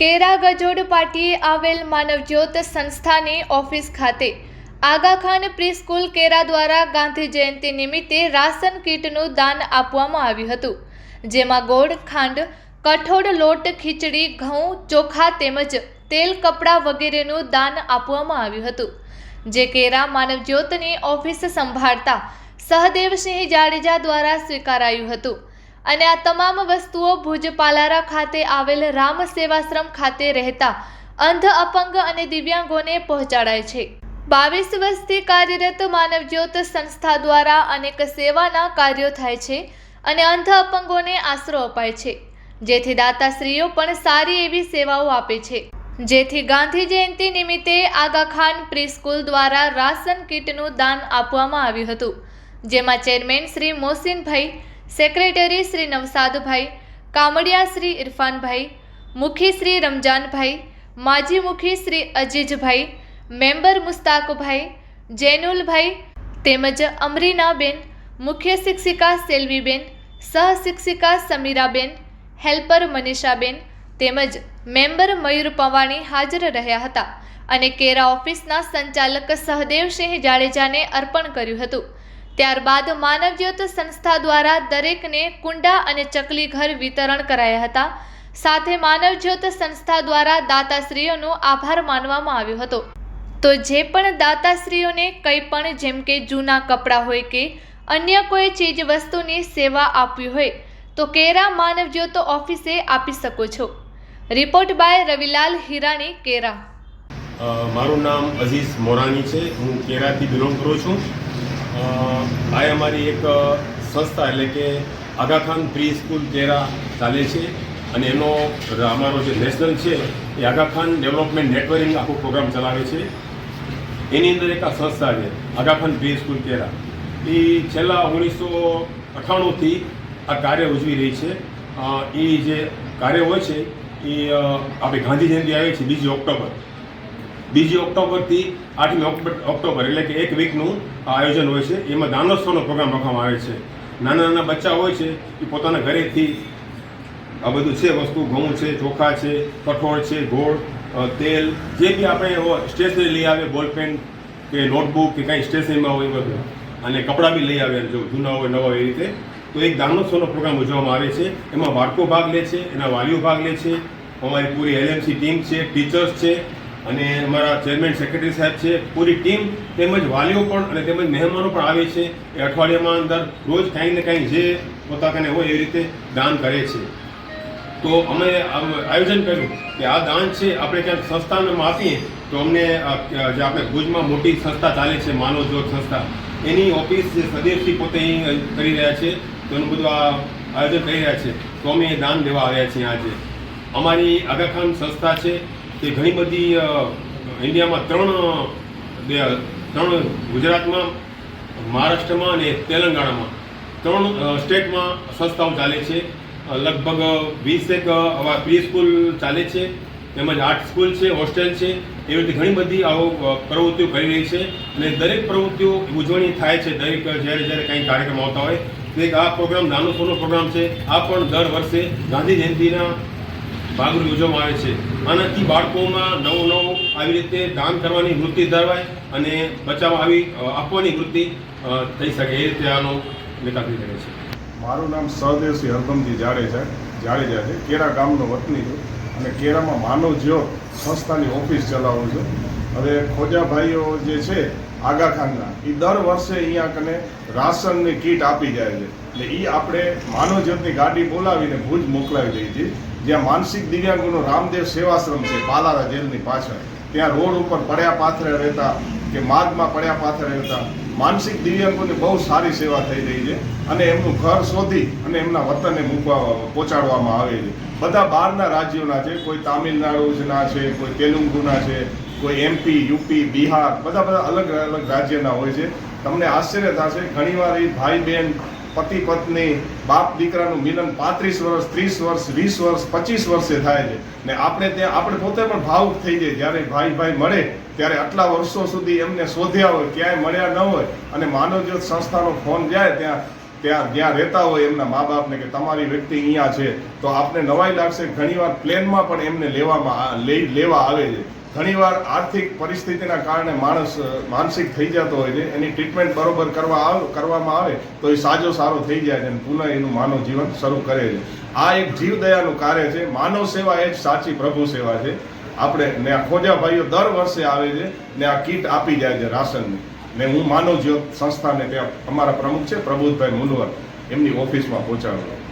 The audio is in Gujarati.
કેરા ગજોડ પાટીએ આવેલ માનવજ્યોત સંસ્થાની ઓફિસ ખાતે આગા ખાન પ્રીસ્કૂલ કેરા દ્વારા ગાંધી જયંતિ નિમિત્તે રાશન કીટનું દાન આપવામાં આવ્યું હતું, જેમાં ગોળ, ખાંડ, કઠોળ, લોટ, ખીચડી, ઘઉં, ચોખા તેમજ તેલ, કપડાં વગેરેનું દાન આપવામાં આવ્યું હતું, જે કેરા માનવજ્યોતની ઓફિસ સંભાળતા સહદેવસિંહ જાડેજા દ્વારા સ્વીકારાયું હતું. અને આ તમામ વસ્તુઓ ભુજ પાલારા ખાતે આવેલ રામ સેવાશ્રમ ખાતે રહેતા અંધ, અપંગ અને દિવ્યાંગોને પહોંચાડાય છે. બાવીસ વર્ષથી કાર્યરત માનવજ્યોત સંસ્થા દ્વારા અનેક સેવાના કાર્યો થાય છે અને અંધ, અપંગોને આશરો અપાય છે. જેથી દાતાશ્રીઓ પણ સારી એવી સેવાઓ આપે છે. જેથી ગાંધી જયંતિ નિમિત્તે આગા ખાન પ્રીસ્કૂલ દ્વારા રાશન કીટનું દાન આપવામાં આવ્યું હતું. જેમાં ચેરમેન શ્રી મોહસિનભાઈ સેક્રેટરી શ્રી નવસાદભાઈ, કામડિયા શ્રી ઇરફાનભાઈ, મુખી શ્રી રમજાનભાઈ, માજી મુખી શ્રી અજીજભાઈ, મેમ્બર મુસ્તાકભાઈ, જૈનુલભાઈ, તેમજ અમરીનાબેન, મુખ્ય શિક્ષિકા સેલ્વીબેન સહશિક્ષિકા સમીરાબેન, હેલ્પર મનીષાબેન, તેમજ મેમ્બર મયુર પવાણી હાજર રહ્યા હતા અને કેરા ઓફિસના સંચાલક સહદેવસિંહ જાડેજાને અર્પણ કર્યું હતું. ત્યારબાદ માનવજ્યોત સંસ્થા દ્વારા દરેકને કુંડા અને ચકલી ઘર વિતરણ કરાયા હતા. સાથે માનવજ્યોત સંસ્થા દ્વારા દાતાશ્રીઓનો આભાર માનવામાં આવ્યો હતો. તો જે પણ દાતાશ્રીઓને કંઈ પણ જેમ કે જૂના કપડાં હોય કે અન્ય કોઈ ચીજ વસ્તુની સેવા આપવી હોય, તો કેરા માનવજ્યોત ઓફિસે આપી શકો છો. Report by Ravilal Hirani, Kera. મારું નામ અઝીઝ મોરાની છે. હું કેરાથી બિલોંગ કરું છું. આ અમારી એક સંસ્થા એટલે કે આગાખાન પ્રી સ્કૂલ કેરા ચાલે છે અને એનો અમારો જે નેશનલ છે એ આગાખાન ડેવલપમેન્ટ નેટવર્કિંગ આખો પ્રોગ્રામ ચલાવે છે. એની અંદર એક આ સંસ્થા છે, આગાખાન પ્રી સ્કૂલ કેરા એ છેલ્લા ઓગણીસો અઠ્ઠાણુંથી આ કાર્ય ઉજવી રહી છે. એ જે કાર્ય હોય છે એ આપણે ગાંધી જયંતિ આવે છે, બીજી ઓક્ટોબર. બીજી ઓક્ટોબરથી આઠમી ઓક્ટોબર એટલે કે એક વીકનું આયોજન હોય છે. એમાં દાનોત્સવનો પ્રોગ્રામ રાખવામાં આવે છે. નાના નાના બચ્ચા હોય છે, એ પોતાના ઘરેથી આ બધું છે, વસ્તુ, ઘઉં છે, ચોખા છે, કઠોળ છે, ગોળ તેલ, જે બી આપણે સ્ટેશનરી લઈ આવે બોલપેન કે નોટબુક કે કાંઈ સ્ટેશનરીમાં હોય એ બધું. અને કપડાં બી લઈ આવે જો, જૂના હોય, નવા હોય એ રીતે. તો એક દાનોત્સવનો પ્રોગ્રામ ઉજવવામાં આવે છે. એમાં બાળકો ભાગ લે છે, એના વાલીઓ ભાગ લે છે. અમારી પૂરી એલએમસી ટીમ છે, ટીચર્સ છે. અને અમારા ચેરમેન સેક્રેટરી સાહેબ છે, પૂરી ટીમ તેમજ વાલીઓ પણ અને તેમજ મહેમાનો પણ આવે છે. એ અઠવાડિયામાં અંદર રોજ કાંઈ ને કાંઈ જે પોતાને હોય એ રીતે દાન કરે છે. તો અમે આયોજન કર્યું કે આ દાન છે, આપણે ક્યાંક સંસ્થામાં આપીએ તો અમને જે આપણે ભુજમાં મોટી સંસ્થા ચાલે છે, માનવ જ્યોત સંસ્થા, એની ઓફિસ જે સદૈવથી પોતે અહીં કરી રહ્યા છે, તો એનું બધું આ આયોજન કરી રહ્યા છે. તો અમે એ દાન દેવા આવ્યા છીએ આજે. અમારી આગાખાન સંસ્થા છે તે ઘણી બધી ઇન્ડિયામાં ત્રણ ત્રણ ગુજરાતમાં, મહારાષ્ટ્રમાં અને તેલંગાણામાં ત્રણ સ્ટેટમાં સંસ્થાઓ ચાલે છે. લગભગ વીસેક આવા પ્રી સ્કૂલ ચાલે છે. તેમજ આર્ટ સ્કૂલ છે, હોસ્ટેલ છે. એવી રીતે ઘણી બધી આવો પ્રવૃત્તિઓ કરી રહી છે. અને દરેક પ્રવૃત્તિઓ ઉજવણી થાય છે. દરેક જ્યારે જ્યારે કંઈ કાર્યક્રમ આવતા હોય, તો આ પ્રોગ્રામ નાનો સોનો પ્રોગ્રામ છે. આ પણ દર વર્ષે ગાંધી જયંતિના ભાગરૂપે ઉજવવામાં આવે છે. આનાથી બાળકોમાં નવું નવું આવી રીતે દાન કરવાની વૃત્તિ ધરાવાય અને બચાવવા આવી આપવાની વૃત્તિ થઈ શકે એ રીતે આનો નિકાલ થઈ છે. મારું નામ સહદેવસિંહ હરદમજી જાડેજા જાડેજા છે. કેરા ગામનો વતની છું અને કેરામાં માનવ જ્યોત સંસ્થાની ઓફિસ ચલાવું છું. હવે ખોજા ભાઈઓ જે છે, આગા ખાનના એ દર વર્ષે અહીંયા કને રાશનની કીટ આપી જાય છે. એટલે એ આપણે માનવ જ્યોતની ગાડી બોલાવીને ભુજ મોકલાવી દઈએ છીએ જ્યાં માનસિક દિવ્યાંગોનો રામદેવ સેવાશ્રમ છે પાલારા જેલની પાછળ. ત્યાં રોડ ઉપર પડ્યા પાથરે રહેતા કે માર્ગમાં પડ્યા પાથરે રહેતા માનસિક દિવ્યાંગોની બહુ સારી સેવા થઈ રહી છે અને એમનું ઘર શોધી અને એમના વતને મૂકવા, પહોંચાડવામાં આવે છે. બધા બહારના રાજ્યોના છે, કોઈ તામિલનાડુના છે, કોઈ તેલુંગુના છે, કોઈ એમપી યુપી બિહાર, બધા બધા અલગ અલગ રાજ્યના હોય છે. તમને આશ્ચર્ય થશે, ઘણીવાર એ ભાઈ બહેન પતિ પત્ની, બાપ દીકરાનું મિલન પાંત્રીસ વર્ષ, ત્રીસ વર્ષ, વીસ વર્ષ, પચીસ વર્ષે થાય છે. ને આપણે ત્યાં, આપણે પોતે પણ ભાવુક થઈ જાય જ્યારે ભાઈ ભાઈ મળે, ત્યારે આટલા વર્ષો સુધી એમને શોધ્યા હોય, ક્યાંય મળ્યા ન હોય. અને માનવજ્યોત સંસ્થાનો ફોન જાય, ત્યાં ત્યાં જ્યાં રહેતા હોય એમના મા બાપને કે તમારી વ્યક્તિ અહીંયા છે, તો આપને નવાઈ લાગશે. ઘણીવાર પ્લેનમાં પણ એમને લેવામાં લેવા આવે છે. ઘણીવાર આર્થિક પરિસ્થિતિના કારણે માણસ માનસિક થઈ જતો હોય છે. એની ટ્રીટમેન્ટ બરોબર કરવા આવે, કરવામાં આવે, તો એ સાજો સારો થઈ જાય છે અને પુનઃ એનું માનવ જીવન શરૂ કરે છે. આ એક જીવદયાનું કાર્ય છે. માનવ સેવા એ જ સાચી પ્રભુ સેવા છે. આપણે ને આ ખોજા ભાઈઓ દર વર્ષે આવે છે ને આ કીટ આપી જાય છે રાશનની. ને હું માનવ જ્યોત સંસ્થાને ત્યાં અમારા પ્રમુખ છે પ્રબોધભાઈ મુનવર. એમની ઓફિસમાં પહોંચાડું